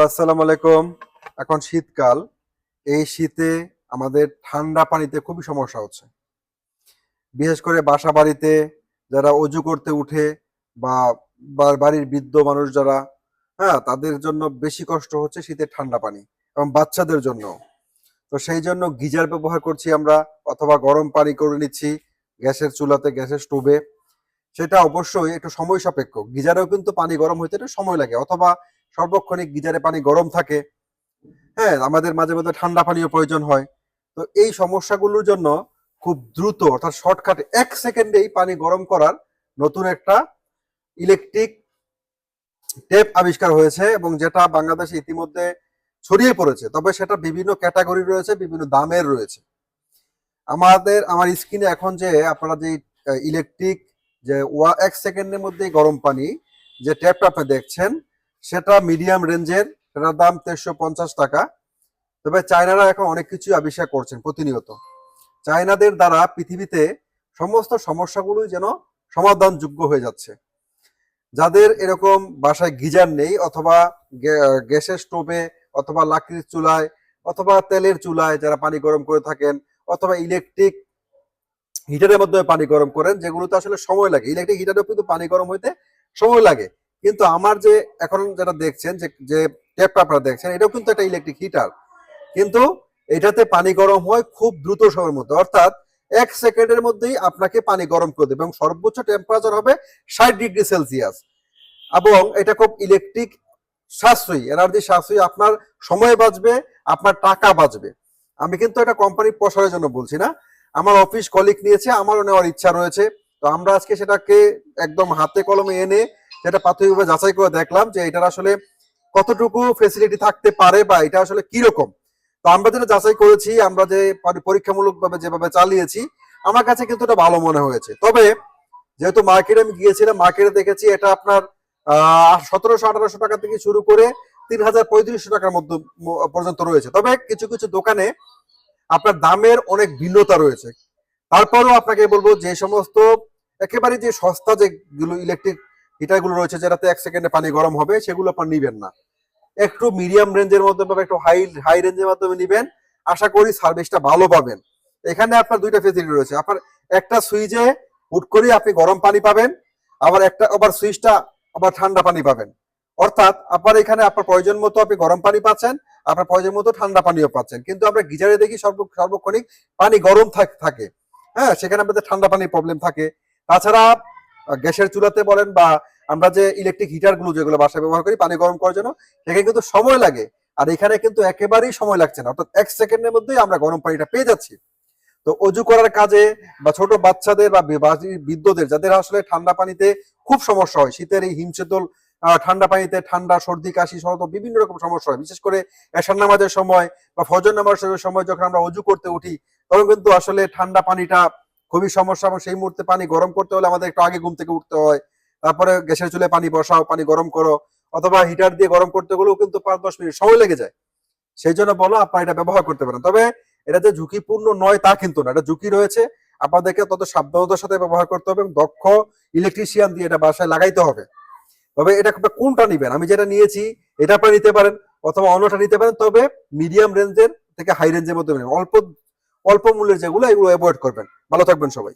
আসসালামু আলাইকুম। এখন শীতকাল। এই শীতে আমাদের ঠান্ডা পানিতে খুবই সমস্যা হচ্ছে। বিশেষ করে বাসা বাড়িতে যারা অজু করতে উঠে বা- বাড়ির বৃদ্ধ মানুষ যারা হ্যাঁ তাদের জন্য বেশি কষ্ট হচ্ছে শীতের ঠান্ডা পানি এবং বাচ্চাদের জন্য। তো সেই জন্য গিজার ব্যবহার করছি আমরা অথবা গরম পানি করে নিচ্ছি গ্যাসের চুলাতে, গ্যাসের স্টোভে। সেটা অবশ্যই একটু সময় সাপেক্ষ। গিজারেও কিন্তু পানি গরম হইতে একটু সময় লাগে অথবা সর্বক্ষণিক গিজারে পানি গরম থাকে। হ্যাঁ আমাদের মাঝে মাঝে ঠান্ডা পানিও প্রয়োজন হয়। তো এই সমস্যাগুলোর জন্য খুব দ্রুত, অর্থাৎ শর্টকাট এক সেকেন্ডেই পানি গরম করার নতুন একটা ইলেকট্রিক টেপ আবিষ্কার হয়েছে এবং যেটা বাংলাদেশে ইতিমধ্যে ছড়িয়ে পড়েছে। তবে সেটা বিভিন্ন ক্যাটাগরি রয়েছে, বিভিন্ন দামের রয়েছে। আমাদের, আমার স্ক্রিনে এখন যে আপনারা যে ইলেকট্রিক যে ওয়া, এক সেকেন্ডের মধ্যেই গরম পানি যে ট্যাপটা আপনি দেখছেন সেটা মিডিয়াম রেঞ্জের, সেটার দাম তেরোশো পঞ্চাশ টাকা। তবে চায়নারা এখন অনেক কিছু আবিষ্কার করছেন প্রতিনিয়ত। চায়নাদের দ্বারা পৃথিবীতে সমস্ত সমস্যাগুলোই যেন সমাধানযোগ্য হয়ে যাচ্ছে। যাদের এরকম বাসায় গিজার নেই অথবা গ্যা- গ্যাসের স্টোভে অথবা লাকড়ির চুলায় অথবা তেলের চুলায় যারা পানি গরম করে থাকেন অথবা ইলেকট্রিক হিটারের মাধ্যমে পানি গরম করেন, যেগুলোতে আসলে সময় লাগে। ইলেকট্রিক হিটারেও কিন্তু পানি গরম হইতে সময় লাগে। কিন্তু আমার যে এখন যেটা দেখছেন, যে যে আপনারা দেখছেন, এটাও কিন্তু একটা ইলেকট্রিক হিটার কিন্তু এটাতে পানি গরম হয় খুব দ্রুত সময়ের মধ্যে। অর্থাৎ এক সেকেন্ডের মধ্যেই আপনাকে পানি গরম করে দেবে এবং সর্বোচ্চ টেম্পারেচার হবে ষাট ডিগ্রি সেলসিয়াস। এবং এটা খুব ইলেকট্রিক সাশ্রয়ী এনার্জি সাশ্রয়ী। আপনার সময় বাঁচবে, আপনার টাকা বাঁচবে। আমি কিন্তু এটা কোম্পানির প্রসারের জন্য বলছি না। আমার অফিস কলিগ নিয়েছে, আমারও নেওয়ার ইচ্ছা রয়েছে। তো আমরা আজকে সেটাকে একদম হাতে কলমে এনে সেটা প্রাথমিকভাবে যাচাই করে দেখলাম যে এটার আসলে কতটুকু ফেসিলিটি থাকতে পারে বা এটা আসলে কীরকম। তো আমরা যেটা যাচাই করেছি, আমরা যে পরীক্ষামূলক ভাবে যেভাবে চালিয়েছি, আমার কাছে কিন্তু এটা ভালো মনে হয়েছে। তবে যেহেতু মার্কেটে আমি গিয়েছিলাম মার্কেটে দেখেছি এটা আপনার, আহ, সতেরোশো, আঠারোশো টাকা থেকে শুরু করে তিন হাজার পঁয়ত্রিশশো টাকার মধ্যে পর্যন্ত রয়েছে। তবে কিছু কিছু দোকানে আপনার দামের অনেক ভিন্নতা রয়েছে। তারপরেও আপনাকে বলব যে সমস্ত একেবারে যে সস্তা যেগুলো ইলেকট্রিক হিটারগুলো রয়েছে যেটাতে এক সেকেন্ডে পানি গরম হবে, সেগুলো আপনার নিবেন না। একটু মিডিয়াম রেঞ্জের মধ্যে বা একটু হাই হাই রেঞ্জের মাধ্যমে নিবেন। আশা করি সার্ভিসটা ভালো পাবেন। এখানে আপনার দুইটা ফেসিলিটি রয়েছে। আপনার একটা সুইচে হুট করে আপনি গরম পানি পাবেন, আবার একটা, আবার সুইচটা আবার ঠান্ডা পানি পাবেন। অর্থাৎ আপনার এখানে আপনার প্রয়োজন মতো আপনি গরম পানি পাচ্ছেন, আপনার প্রয়োজন মতো ঠান্ডা পানিও পাচ্ছেন। কিন্তু আমরা গিজারে দেখি সর্ব, সর্বক্ষণিক পানি গরম থাক- হ্যাঁ সেখানে আমাদের ঠান্ডা পানির প্রবলেম থাকে। তাছাড়া গ্যাসের চুলাতে বলেন বা আমরা যে ইলেকট্রিক হিটারগুলো যেগুলো বাসায় ব্যবহার করি পানি গরম করার জন্য, সেখানে কিন্তু সময় লাগে। আর এখানে কিন্তু একেবারেই সময় লাগছে না। অর্থাৎ এক সেকেন্ডের মধ্যেই আমরা গরম পানিটা পেয়ে যাচ্ছি। তো অজু করার কাজে বা ছোট বাচ্চাদের বা বৃদ্ধদের, যাদের আসলে ঠান্ডা পানিতে খুব সমস্যা হয়, শীতের এই হিমশীতল ঠান্ডা পানিতে ঠান্ডা, সর্দি, কাশি সহ বিভিন্ন রকম সমস্যা হয়। বিশেষ করে এশার নামাজের সময় বা ফজর নামাজের সময় যখন আমরা অজু করতে উঠি, তখন কিন্তু আসলে ঠান্ডা পানিটা খুবই সমস্যা এবং সেই মুহূর্তে পানি গরম করতে হলে আমাদের একটু আগে ঘুম থেকে উঠতে হয়। তারপরে গ্যাসের চুলে পানি বসাও, পানি গরম করো, অথবা হিটার দিয়ে গরম করতে গেলেও কিন্তু পাঁচ দশ মিনিট সময় লেগে যায়। সেই জন্য বলো আপনারা এটা ব্যবহার করতে পারেন। তবে এটা যে ঝুঁকিপূর্ণ নয় তা কিন্তু না, এটা ঝুঁকি রয়েছে। আপনাদেরকে তত সাবধানতার সাথে ব্যবহার করতে হবে এবং দক্ষ ইলেকট্রিশিয়ান দিয়ে এটা বাসায় লাগাইতে হবে। তবে এটা কোনটা নিবেন? আমি যেটা নিয়েছি, এটা আপনারা নিতে পারেন অথবা অন্যটা নিতে পারেন। তবে মিডিয়াম রেঞ্জের থেকে হাই রেঞ্জের মধ্যে অল্প অল্প মূল্যের যেগুলো, এগুলো অ্যাভয়েড করবেন। ভালো থাকবেন সবাই।